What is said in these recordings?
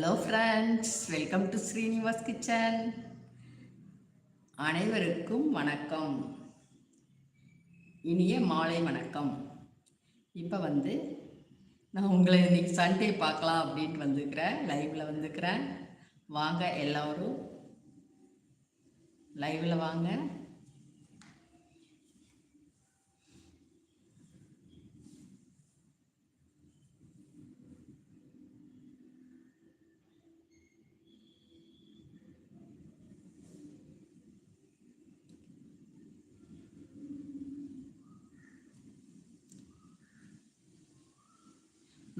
Hello friends welcome to Srinivas kitchen அனைவருக்கும் வணக்கம். இனிய மாலை வணக்கம். இப்போ வந்து நான் உங்களை இன்னைக்கு சண்டே பார்க்கலாம் அப்படின்ட்டு வந்துக்கிறேன் லைவில் வந்துக்கிறேன் வாங்க எல்லோரும். லைவில் வாங்க.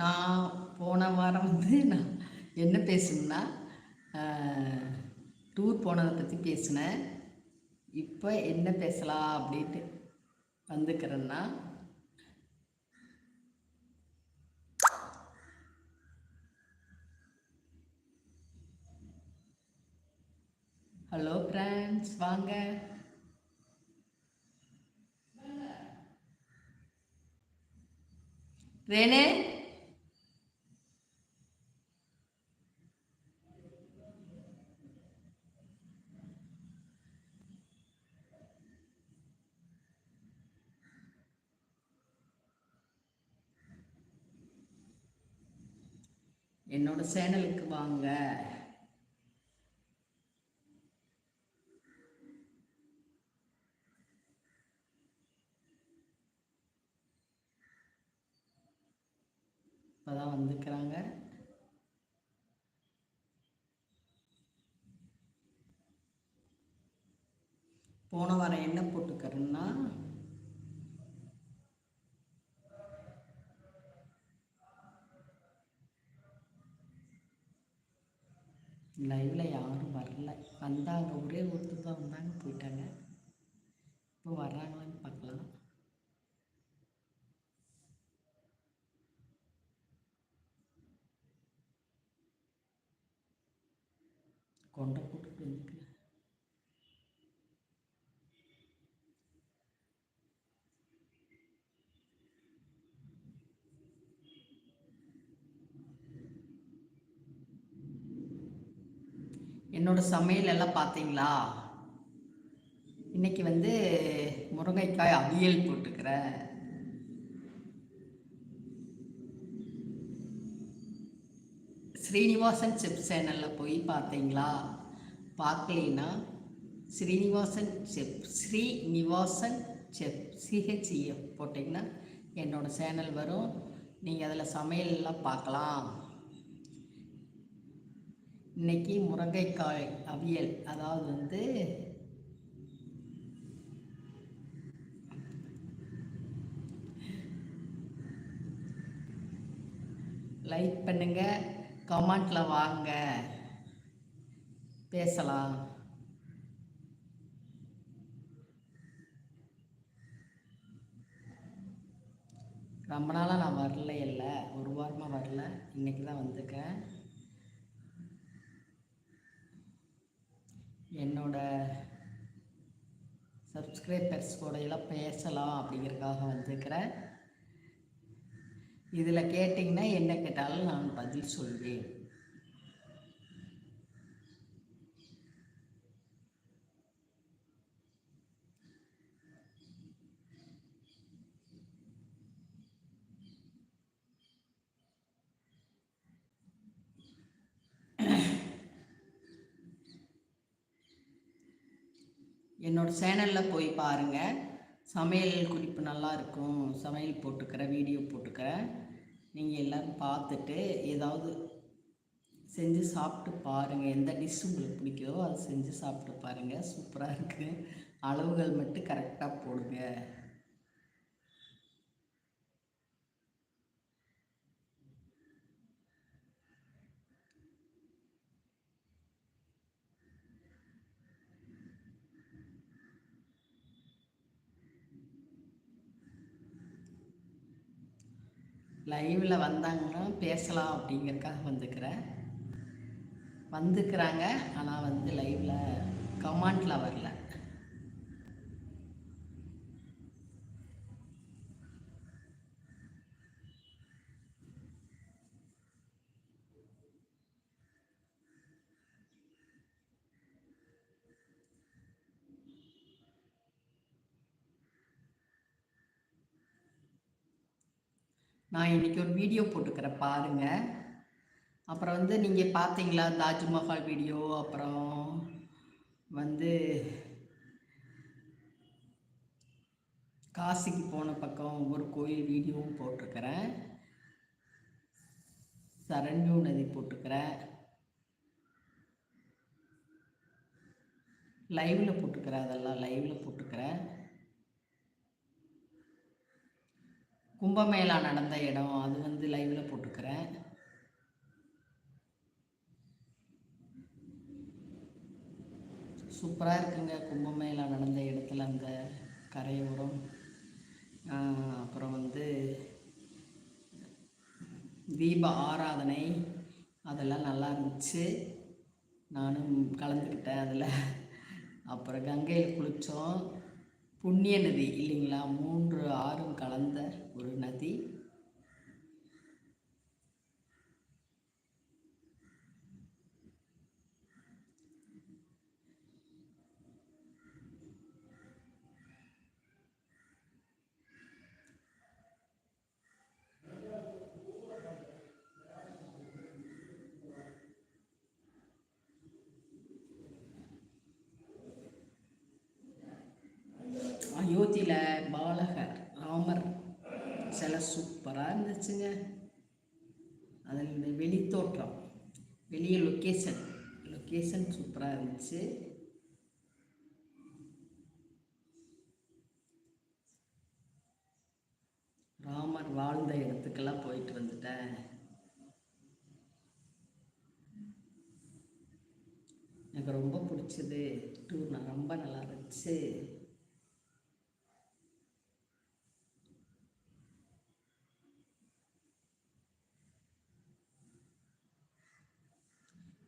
நான் போன வாரம் வந்து நான் என்ன பேசணும்னா டூர் போனதை பற்றி பேசினேன். இப்போ என்ன பேசலாம் அப்படின்ட்டு வந்துக்கிறேன்னா ஹலோ ஃப்ரெண்ட்ஸ் வாங்க. ரேனே என்னோட சேனலுக்கு வாங்க. இப்போதான் வந்துக்கிறாங்க போன வாரம் என்ன போட்டுக்கிறேன்னா லைவில் யாரும் வரல. வந்தாங்க. ஒரே ஒருத்தர் தான் வந்தாங்க. போயிட்டாங்க. இப்போ வராங்க பார்க்கலாம் கொண்டை போட்டுட்டு வந்துக்கிறேன் என்னோட சமையல் எல்லாம் பார்த்தீங்களா இன்னைக்கு வந்து முருங்கைக்காய் அவியல் போட்டுக்கிறேன். ஸ்ரீனிவாசன் செப் சேனலில் போய் பார்த்தீங்களா பார்க்கலைன்னா Srinivasan chef Srinivasan chef C H E F போட்டிங்கன்னா என்னோடய சேனல் வரும். நீங்கள் அதில் சமையல்லாம் பார்க்கலாம் இன்னைக்கு முருங்கைக்காய் அவியல். அதாவது வந்து லைக் பண்ணுங்க கமெண்ட்ல வாங்க. பேசலாம். ரொம்ப நாளாக நான் வரல இல்லை ஒரு வாரமாக வரல. இன்னைக்கு தான் வந்துக்கேன் என்னோட சப்ஸ்கிரைபர்ஸ் கூட எல்லாம் பேசலாம் அப்படிங்கிறதுக்காக வந்திருக்கிறேன். இதில் கேட்டிங்கன்னா என்ன கேட்டாலும் நான் பதில் சொல்வேன் என்னோடய சேனலில் போய் பாருங்கள் சமையல் குறிப்பு நல்லா இருக்கும் சமையல் போட்டுக்கிறேன் வீடியோ போட்டுக்கிறேன். நீங்கள் எல்லோரும் பார்த்துட்டு ஏதாவது செஞ்சு சாப்பிட்டு பாருங்கள் எந்த டிஷ் உங்களுக்கு பிடிக்குதோ அதை செஞ்சு சாப்பிட்டு பாருங்கள் சூப்பராக இருக்குது அளவுகள் மட்டும் கரெக்டாக போடுங்க. லைவில் வந்தாங்கன்னா பேசலாம் அப்படிங்கிறதுக்காக வந்துக்கிறேன் வந்துக்கிறாங்க ஆனால் வந்து லைவில் கமாண்டில் வரல. நான் இன்றைக்கி ஒரு வீடியோ போட்டுக்கிறேன் பாருங்கள் அப்புறம் வந்து நீங்கள் பார்த்தீங்களா தாஜ்மஹால் வீடியோ அப்புறம் வந்து காசிக்கு போன பக்கம் ஒரு கோயில் வீடியோவும் போட்டிருக்கிறேன். சரண்யூ நதி போட்டுக்கிறேன் லைவில் போட்டுக்கிறேன் அதெல்லாம் லைவில் போட்டுக்கிறேன் கும்பமேளா நடந்த இடம் அது வந்து லைவில் போட்டுக்கிறேன். சூப்பராக இருக்குங்க கும்பமேளா நடந்த இடத்துல அந்த கரையோரம். அப்புறம் வந்து தீப ஆராதனை அதெல்லாம் நல்லா இருந்துச்சு. நானும் கலந்துக்கிட்டேன் அதில். அப்புறம் கங்கையில் குளித்தோம் புண்ணிய நதி இல்லைங்களா? மூன்று ஆறும் கலந்த ஒரு நதி. அயோத்தியில் பாலகர் ராமர் சில சூப்பராக இருந்துச்சுங்க அதில் இந்த வெளித்தோற்றம் வெளியே லொக்கேஷன் லொக்கேஷன் சூப்பராக இருந்துச்சு. ராமர் வாழ்ந்த இடத்துக்கெல்லாம் போயிட்டு வந்துட்டேன். எனக்கு ரொம்ப பிடிச்சது. டூர் நான் ரொம்ப நல்லா இருந்துச்சு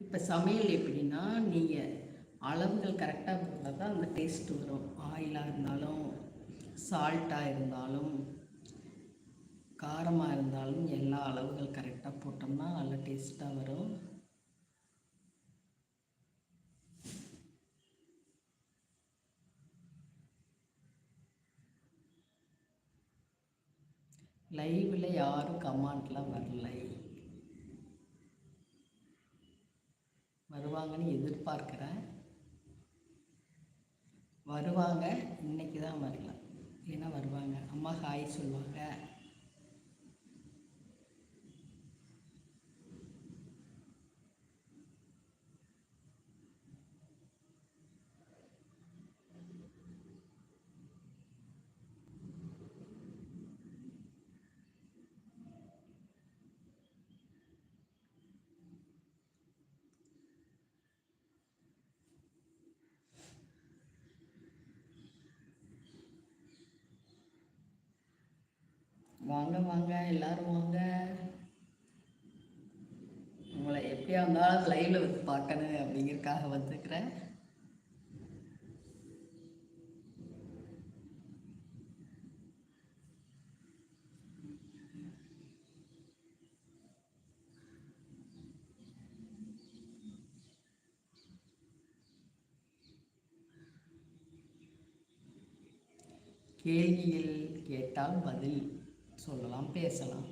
இப்போ சமையல் எப்படின்னா நீங்கள் அளவுகள் கரெக்டாக இருந்தால் தான் அந்த டேஸ்ட் வரும். ஆயிலாக இருந்தாலும் சால்ட்டாக இருந்தாலும் காரமாக இருந்தாலும் எல்லா அளவுகள் கரெக்டாக போட்டோம்னா நல்ல டேஸ்ட்டாக வரும். லைவில் யாரும் கமாண்ட்லாம் வரலை. வருவாங்கன்னு எதிர்பார்க்குறேன் வருவாங்க இன்னைக்கு தான் வரல ஏன்னா வருவாங்க. அம்மா ஹாய் சொல்லுவாங்க. வாங்க வாங்க எல்லாரும் வாங்க. உங்களை எப்படியா இருந்தாலும் லைவ்ல வந்து பார்க்கணும் அப்படிங்கிறதுக்காக வந்திருக்கிறேன். கேள்வியில் கேட்டால் பதில். சொல்லலாம் பேசலாம்.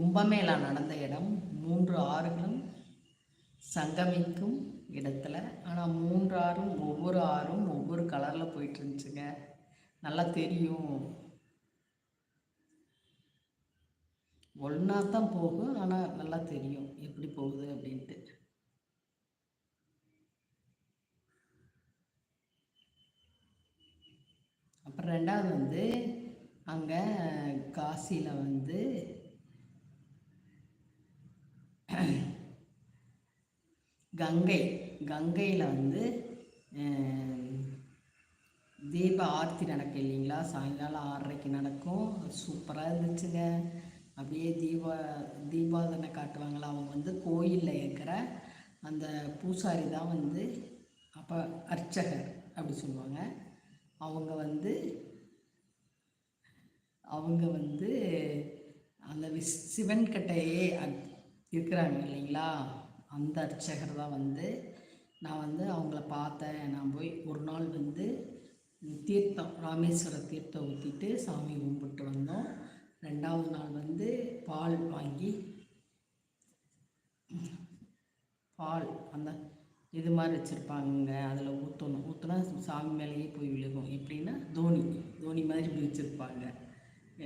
கும்பமேளா நடந்த இடம் மூன்று ஆறுகளும் சங்கமிக்கும் இடத்துல. ஆனால் மூன்று ஆறும் ஒவ்வொரு ஆறும் ஒவ்வொரு கலரில் போயிட்டு இருந்துச்சுங்க நல்லா தெரியும். ஒன்றா தான் போகும் ஆனால் நல்லா தெரியும் எப்படி போகுது அப்படின்ட்டு. அப்புறம் ரெண்டாவது வந்து அங்கே காசியில் வந்து கங்கை. கங்கையில் வந்து தீப ஆர்த்தி நடக்கும் இல்லைங்களா? சாயங்காலம் ஆறரைக்கு நடக்கும். சூப்பராக இருந்துச்சுங்க. அப்படியே தீபா தீபாதனை காட்டுவாங்களா? அவங்க வந்து கோயிலில் இருக்கிற அந்த பூசாரி தான் வந்து அப்போ அர்ச்சகர் அப்படி சொல்லுவாங்க. அவங்க வந்து அவங்க வந்து அந்த விஸ் சிவன் கட்டையே இருக்கிறாங்க இல்லைங்களா? அந்த அர்ச்சகர் தான் வந்து நான் வந்து அவங்கள பார்த்தேன். நான் போய் ஒரு நாள் வந்து தீர்த்தம் ராமேஸ்வர தீர்த்தம் ஊற்றிட்டு சாமி கும்பிட்டு வந்தோம். ரெண்டாவது நாள் வந்து பால் வாங்கி பால் அந்த இது மாதிரி வச்சுருப்பாங்க அதில் ஊற்றணும் ஊற்றினா சாமி மேலேயே போய் விழுகும். எப்படின்னா தோனி தோனி மாதிரி இப்படி வச்சுருப்பாங்க.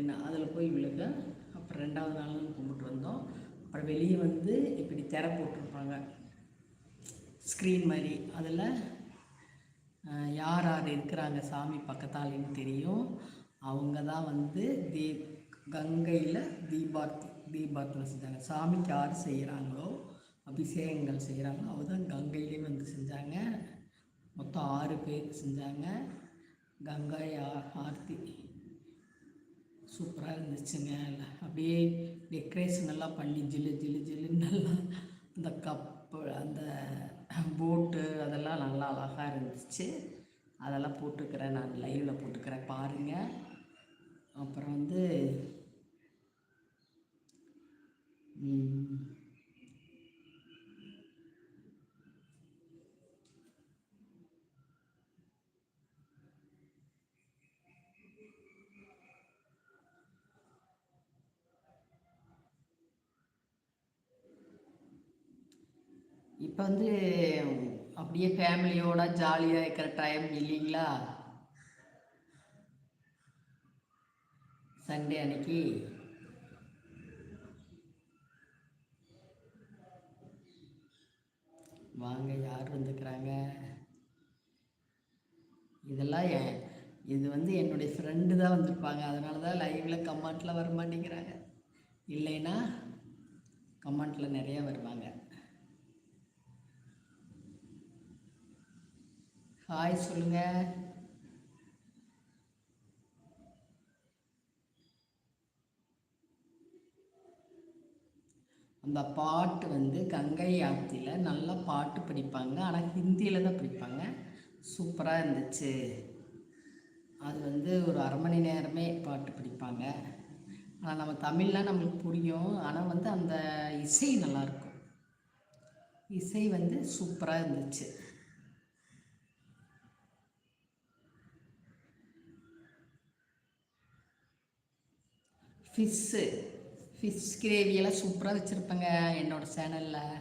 என்ன அதில் போய் விழுக அப்புறம் ரெண்டாவது நாள் கும்பிட்டு வந்தோம். அப்புறம் வெளியே வந்து இப்படி திற போட்டிருப்பாங்க. ஸ்க்ரீன் மாதிரி. அதில் யார் யார் இருக்கிறாங்க? சாமி பக்கத்தாலேன்னு தெரியும். அவங்க தான் வந்து தீ கங்கையில் தீபார்த்தி தீபார்த்தனை செஞ்சாங்க. சாமிக்கு யார் செய்கிறாங்களோ அபிஷேகங்கள் செய்கிறாங்களோ அவங்க தான் கங்கையிலே வந்து செஞ்சாங்க. மொத்தம் ஆறு பேர் செஞ்சாங்க. கங்கை ஆர்த்தி சூப்பராக இருந்துச்சுங்க. அப்படியே டெக்கரேஷன் எல்லாம் பண்ணி ஜில்லு ஜில்லு ஜில்லுன்னு நல்லா அந்த கப்பு அந்த போட்டு அதெல்லாம் நல்லா அழகாக இருந்துச்சு. அதெல்லாம் போட்டுக்கிறேன் நான் லைவில் போட்டுக்கிறேன் பாருங்கள் அப்புறம் வந்து இப்போ வந்து அப்படியே ஃபேமிலியோட ஜாலியாக இருக்கிற டைம் இல்லைங்களா? சண்டே அன்னைக்கு வாங்க யார் வந்துக்கிறாங்க இதெல்லாம் என் இது வந்து என்னுடைய ஃப்ரெண்டு தான் வந்திருப்பாங்க. அதனால தான் லைவில் கமெண்ட்டில் வர மாட்டேங்கிறாங்க இல்லைன்னா கமெண்ட்டில் நிறையா வருவாங்க. ஹாய் சொல்லுங்க. அந்த பாட்டு வந்து கங்கை ஆத்தியில் நல்லா பாட்டு படிப்பாங்க. ஆனால் ஹிந்தியில் தான் படிப்பாங்க. சூப்பராக இருந்துச்சு. அது வந்து ஒரு அரை மணி நேரமே பாட்டு படிப்பாங்க. ஆனால் நம்ம தமிழ்லாம் நம்மளுக்கு புரியும். ஆனால் வந்து அந்த இசை நல்லாயிருக்கும் இசை வந்து சூப்பராக இருந்துச்சு. ஃபிஷ்ஷு ஃபிஷ் கிரேவியெல்லாம் சூப்பராக வச்சுருப்பேங்க என்னோடய சேனலில்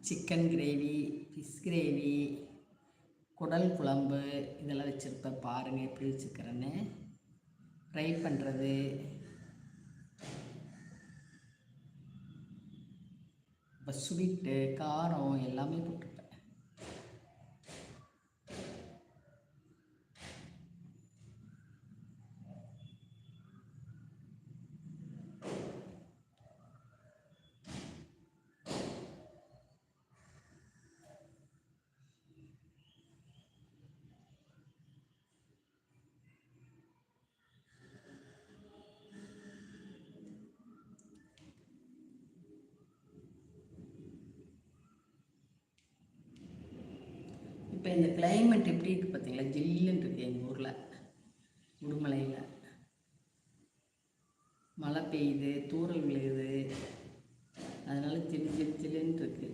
சிக்கன் கிரேவி ஃபிஷ் கிரேவி குடல் குழம்பு இதெல்லாம் வச்சுருப்பேன். பாருங்கள் எப்படி வச்சுக்கிறேன்னு ஃப்ரை பண்ணுறது இப்போ ஸ்வீட்டு காரம் எல்லாமே போட்டு இப்போ இந்த கிளைமேட் எப்படி இருக்குது பார்த்தீங்களா ஜில்லுன்னு இருக்குது எங்கள் ஊரில். உடுமலையில். மழை பெய்யுது தூரல் விழுகுது. அதனால் ஜில் ஜில் ஜில்லுன்னு இருக்குது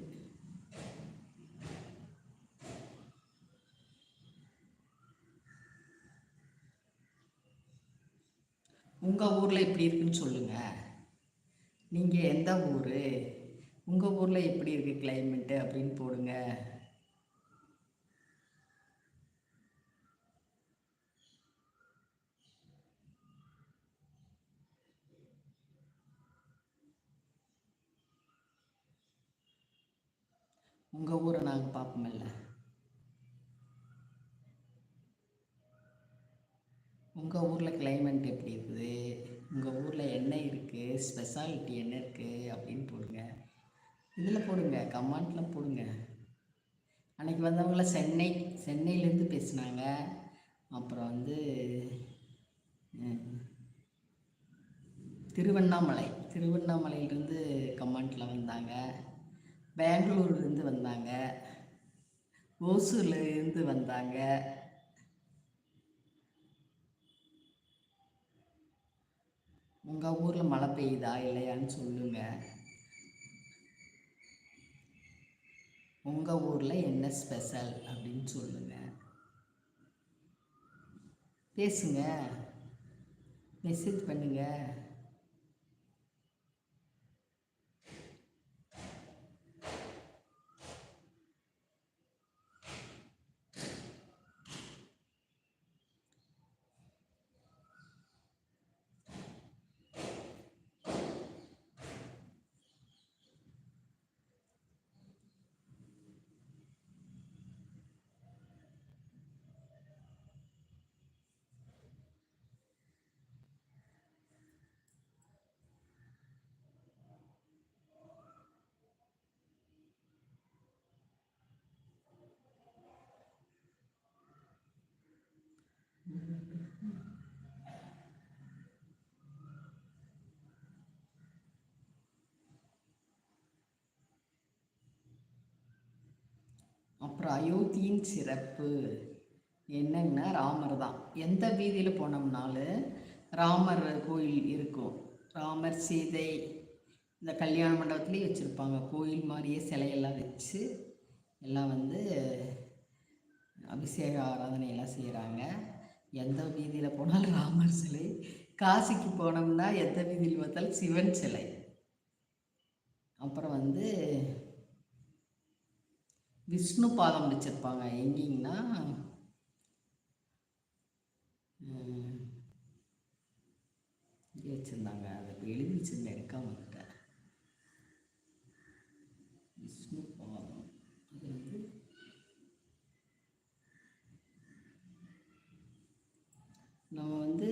உங்கள் ஊரில் எப்படி இருக்குன்னு சொல்லுங்கள் நீங்கள் எந்த ஊர்? உங்கள் ஊரில் எப்படி இருக்குது கிளைமேட்டு அப்படின்னு போடுங்க. உங்கள் ஊரை நாங்கள் பார்ப்போமில்ல உங்கள் ஊரில் கிளைமேட் எப்படி இருக்குது? உங்கள் ஊரில் என்ன இருக்குது ஸ்பெஷாலிட்டி என்ன இருக்குது அப்படின்னு போடுங்க. இதில் போடுங்க கமெண்ட்டில் போடுங்க. அன்றைக்கி வந்தவங்கள சென்னை சென்னையிலேருந்து பேசினாங்க. அப்புறம் வந்து திருவண்ணாமலை திருவண்ணாமலையிலேருந்து கமெண்ட்டில் வந்தாங்க. பெங்களூர்லேருந்து வந்தாங்க. ஓசூர்லேருந்து வந்தாங்க. உங்கள் ஊரில் மழை பெய்யுதா இல்லையான்னு சொல்லுங்கள் உங்கள் ஊரில் என்ன ஸ்பெஷல் அப்படின்னு சொல்லுங்கள் பேசுங்க. மெசேஜ் பண்ணுங்கள் அப்புறம் அயோத்தியின் சிறப்பு என்னங்கன்னா ராமர் தான். எந்த வீதியில் போனோம்னாலும் ராமர் கோயில் இருக்கும். ராமர் சீதை இந்த கல்யாண மண்டபத்துலேயும் வச்சுருப்பாங்க. கோயில் மாதிரியே சிலையெல்லாம் வச்சு எல்லாம் வந்து அபிஷேக ஆராதனையெல்லாம் செய்கிறாங்க எந்த வீதியில் போனாலும் ராமர் சிலை காசிக்கு போனோம்னா எந்த வீதியில் பார்த்தாலும் சிவன் சிலை. அப்புறம் வந்து விஷ்ணு பாதம் வச்சுருப்பாங்க. எங்கேங்கன்னா வச்சுருந்தாங்க. அதை எழுதி வச்சுருந்தேன் எடுக்காமல் வந்துட்டேன் விஷ்ணு பாதம் அது வந்து நம்ம வந்து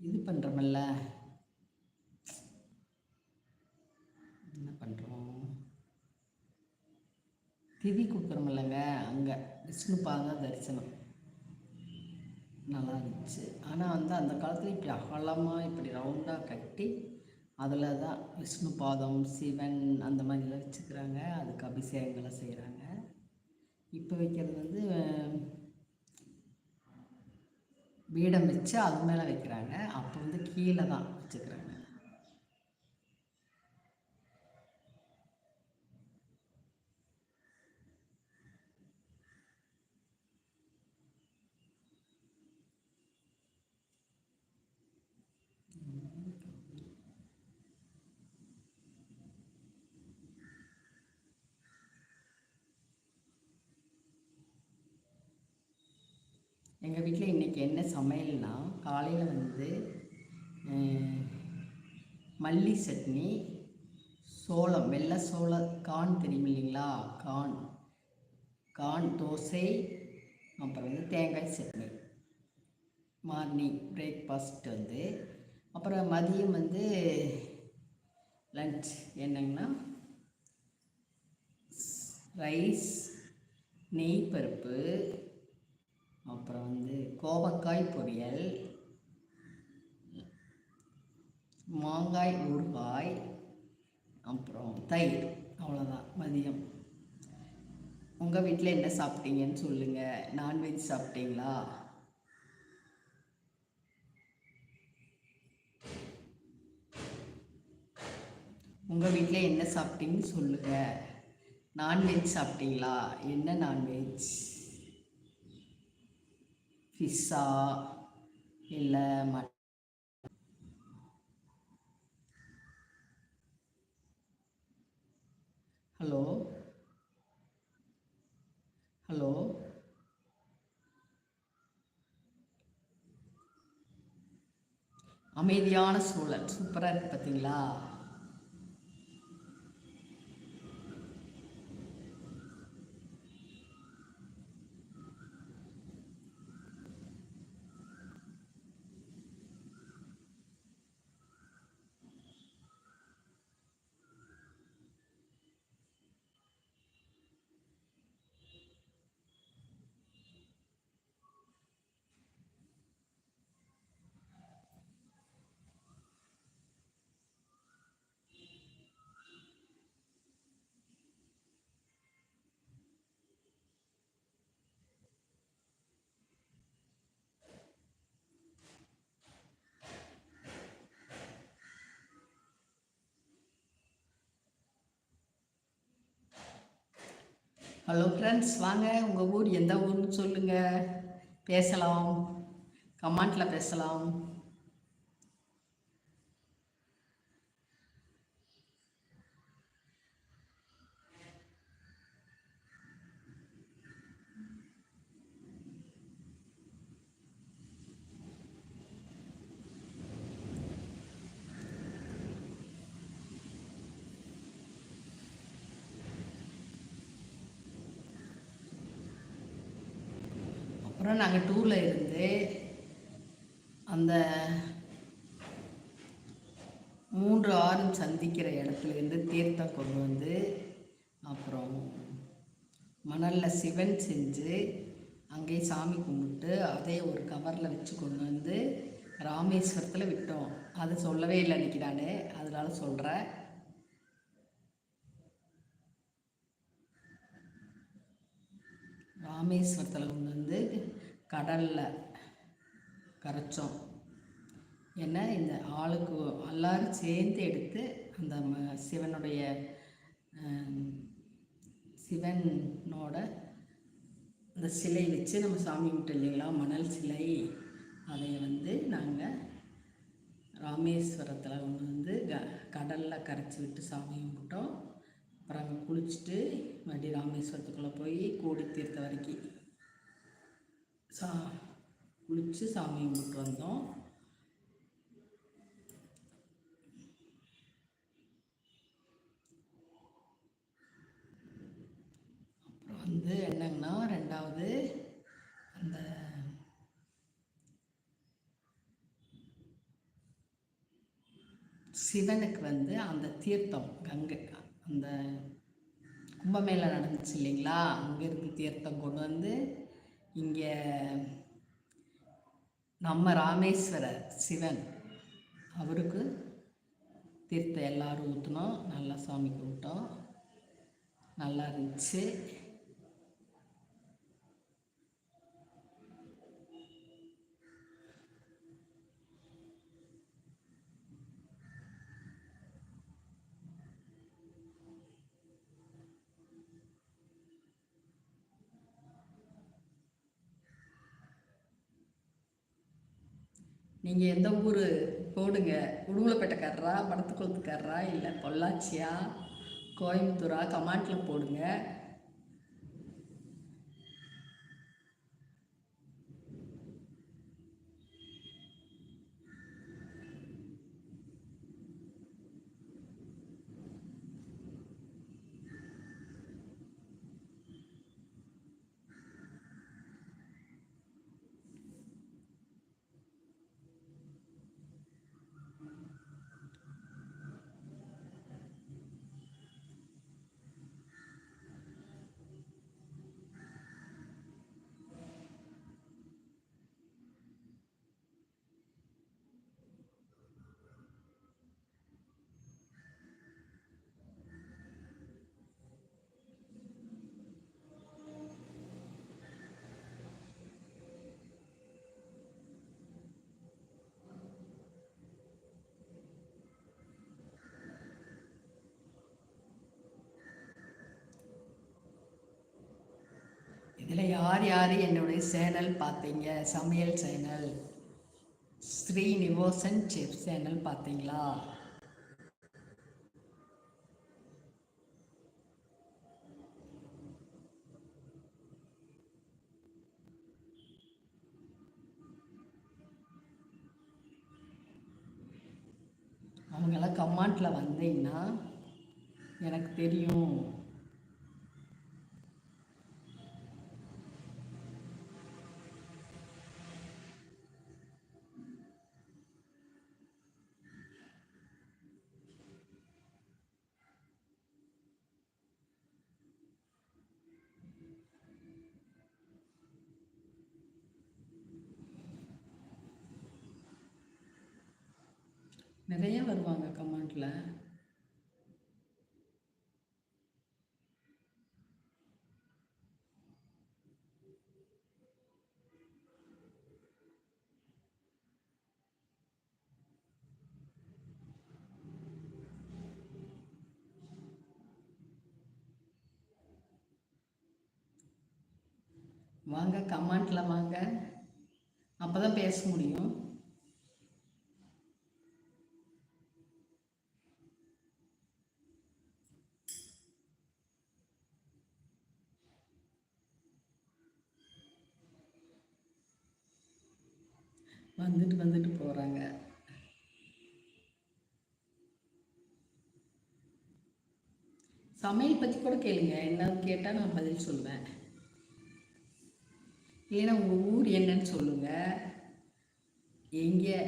இது பண்ணுறோமல்ல என்ன பண்ணுறோம் திதி கொடுக்குறோமில்லங்க அங்கே. விஷ்ணு பாதம் தரிசனம். நல்லா இருந்துச்சு. ஆனால் வந்து அந்த காலத்தில் இப்படி அகலமாக இப்படி ரவுண்டாக கட்டி அதில் தான் விஷ்ணு பாதம் சிவன் அந்த மாதிரிலாம் வச்சுக்கிறாங்க. அதுக்கு அபிஷேகங்களை செய்கிறாங்க இப்போ வைக்கிறது வந்து பீடம் வச்சு அது மேலே வைக்கிறாங்க. அப்போ வந்து கீழே தான் வச்சுக்கிறாங்க. எங்கள் வீட்டில் இன்றைக்கி என்ன சமையல்னா காலையில் வந்து மல்லி சட்னி சோளம் வெள்ளை சோள கான் தெரியும் இல்லைங்களா? கான். கான் தோசை அப்புறம் வந்து தேங்காய் சட்னி. மார்னிங் பிரேக்ஃபாஸ்ட் வந்து அப்புறம் மதியம் வந்து லன்ச். என்னங்கன்னா ரைஸ் நெய் பருப்பு அப்புறம் வந்து கோவக்காய் பொரியல் மாங்காய் ஊறுகாய் அப்புறம் தயிர். அவ்வளோதான் மதியம். உங்கள் வீட்டில் என்ன சாப்பிட்டீங்கன்னு சொல்லுங்கள் நான்வெஜ் சாப்பிட்டீங்களா? உங்கள் வீட்டில் என்ன சாப்பிட்டீங்கன்னு சொல்லுங்கள் நான்வெஜ் சாப்பிட்டீங்களா? என்ன நான்வெஜ்? ஃபிஷ்ஷா இல்லை மட் ஹலோ ஹலோ அமைதியான சூழல். சூப்பராக இருக்குது பார்த்தீங்களா ஹலோ ஃப்ரெண்ட்ஸ் வாங்க. உங்கள் ஊர் எந்த ஊர்னு சொல்லுங்கள் பேசலாம். கமெண்ட்டில் பேசலாம். அப்புறம் நாங்கள் டூரில் இருந்து அந்த மூன்று ஆறும் சந்திக்கிற இடத்துல இருந்து தீர்த்தம் கொண்டு வந்து அப்புறம் மணலில் சிவன் செஞ்சு அங்கேயே சாமி கும்பிட்டு அதே ஒரு கவரில் வச்சு கொண்டு வந்து ராமேஸ்வரத்தில் விட்டோம். அது சொல்லவே இல்லை அன்றைக்கி நான். அதனால சொல்கிறேன் ராமேஸ்வரத்தில் கொண்டு வந்து கடலில் கரைச்சோம். ஏன்னா இந்த ஆளுக்கு எல்லாரும் சேர்ந்து எடுத்து அந்த ம சிவனுடைய சிவனோட அந்த சிலை வச்சு நம்ம சாமி கும்பிட்டோம் இல்லைங்களா? மணல் சிலை. அதை வந்து நாங்கள் ராமேஸ்வரத்தில் கொண்டு வந்து க கடலில் கரைச்சி விட்டு சாமி கும்பிட்டோம். அப்புறம் அங்கே குளிச்சுட்டு மறுபடியும் ராமேஸ்வரத்துக்குள்ளே போய் கோடி தீர்த்த வரைக்கும். சா குளித்து சாமி கும்பிட்டு வந்தோம். அப்புறம் வந்து என்னங்கன்னா ரெண்டாவது அந்த சிவனுக்கு வந்து அந்த தீர்த்தம் கங்கை அந்த கும்பமேளா நடந்துச்சு இல்லைங்களா? அங்கேருந்து தீர்த்தம் கொண்டு வந்து இங்கே நம்ம ராமேஸ்வரர் சிவன் அவருக்கு தீர்த்தம் எல்லோரும் ஊற்றினோம் நல்லா சாமி கும்பிட்டோம். நல்லா இருந்துச்சு. நீங்கள் எந்த ஊர் போடுங்க. உடுமலைப்பேட்டைக்காரரா? மடத்துக்குளத்துக்காரரா இல்லை பொள்ளாச்சியா? கோயம்புத்தூரா? கமாண்டில் போடுங்க இதில் யார் யார் என்னுடைய சேனல் பார்த்தீங்க? சமையல் channel. Srinivasan chef channel பார்த்தீங்களா? அவங்களாம் கமாண்டில் வந்தீங்கன்னா எனக்கு தெரியும். வாங்க கமெண்டில் வாங்க. அப்போ தான் பேச முடியும். வந்துட்டு வந்துட்டு போகிறாங்க சமையல் பற்றி கூட கேளுங்க. என்ன கேட்டால் நான் பதில் சொல்லுவேன் இல்லைன்னா உங்கள் ஊர் என்னன்னு சொல்லுங்கள் எங்கே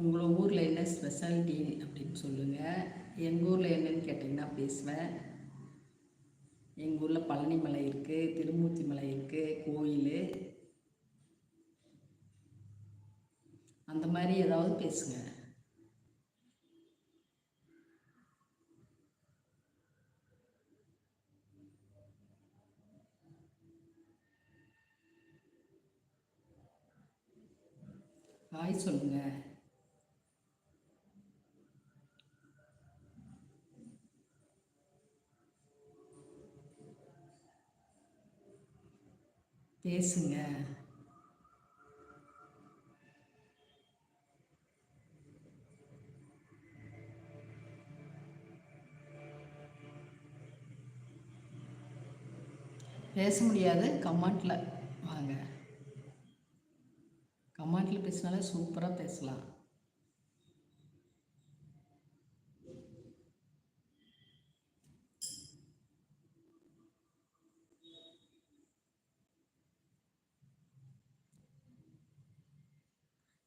உங்களை ஊரில் என்ன ஸ்பெஷாலிட்டி அப்படின்னு சொல்லுங்கள் எங்கள் ஊரில் என்னன்னு கேட்டிங்கன்னா பேசுவேன். எங்கள் ஊரில் பழனி மலை இருக்குது திருமூர்த்தி மலை இருக்குது கோயில். அந்த மாதிரி ஏதாவது பேசுங்க. ஹாய் சொல்லுங்க. பேசுங்க. பேச முடியாது கமெண்ட்டில் வாங்க. பேசினாலே சூப்பராக பேசலாம்.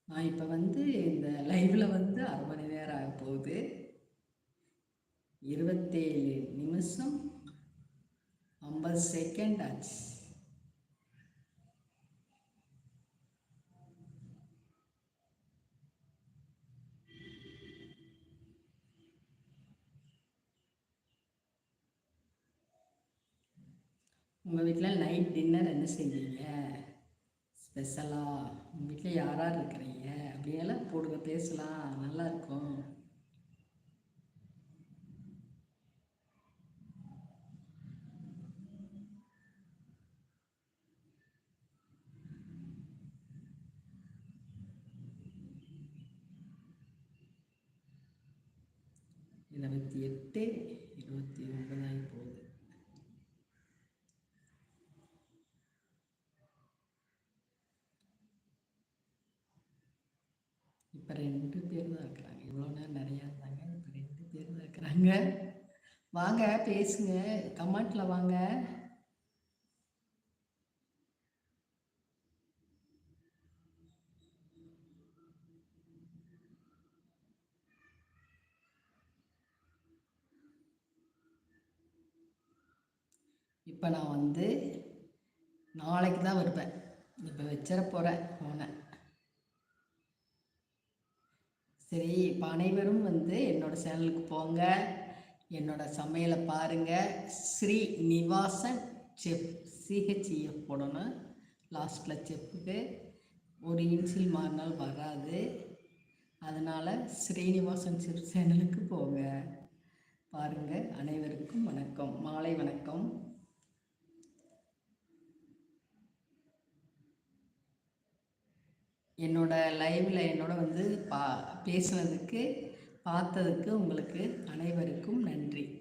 நான் இப்போ வந்து இந்த லைவில் வந்து அரை மணி நேரம் ஆக போகுது. இருபத்தேழு நிமிஷம் ஐம்பது செகண்ட் ஆச்சு. உங்கள் வீட்டில் நைட் டின்னர் என்ன செஞ்சீங்க ஸ்பெஷலாக உங்கள் வீட்டில் யார் யார் இருக்கிறீங்க? அப்படியெல்லாம் போடுங்க பேசலாம். நல்லாயிருக்கும் இருபத்தி எட்டு இருபத்தி ஒன்பதாகி போகுது இப்போ ரெண்டு பேர் தான் இருக்கிறாங்க இவ்வளோ நேரம் நிறையா இருந்தாங்க இப்போ ரெண்டு பேர் தான் இருக்கிறாங்க வாங்க பேசுங்க கமெண்ட்ல வாங்க. இப்போ நான் வந்து நாளைக்கு தான் வருவேன். இப்போ வச்சிட போகிறேன் ஃபோனை சரி இப்போ அனைவரும் வந்து என்னோடய சேனலுக்கு போங்க. என்னோடய சமையலை பாருங்கள் ஸ்ரீ நிவாசன் செப் சிஹெச்இஎஃப் போடணும். லாஸ்ட்டில் செப்புக்கு ஒரு இன்சில் மாறினால் வராது. அதனால் ஸ்ரீனிவாசன் செப் சேனலுக்கு போங்க. பாருங்கள் அனைவருக்கும் வணக்கம். மாலை வணக்கம். என்னோட லைவில் என்னோட வந்து பா பேசுனதுக்கு பார்த்ததுக்கு உங்களுக்கு அனைவருக்கும் நன்றி.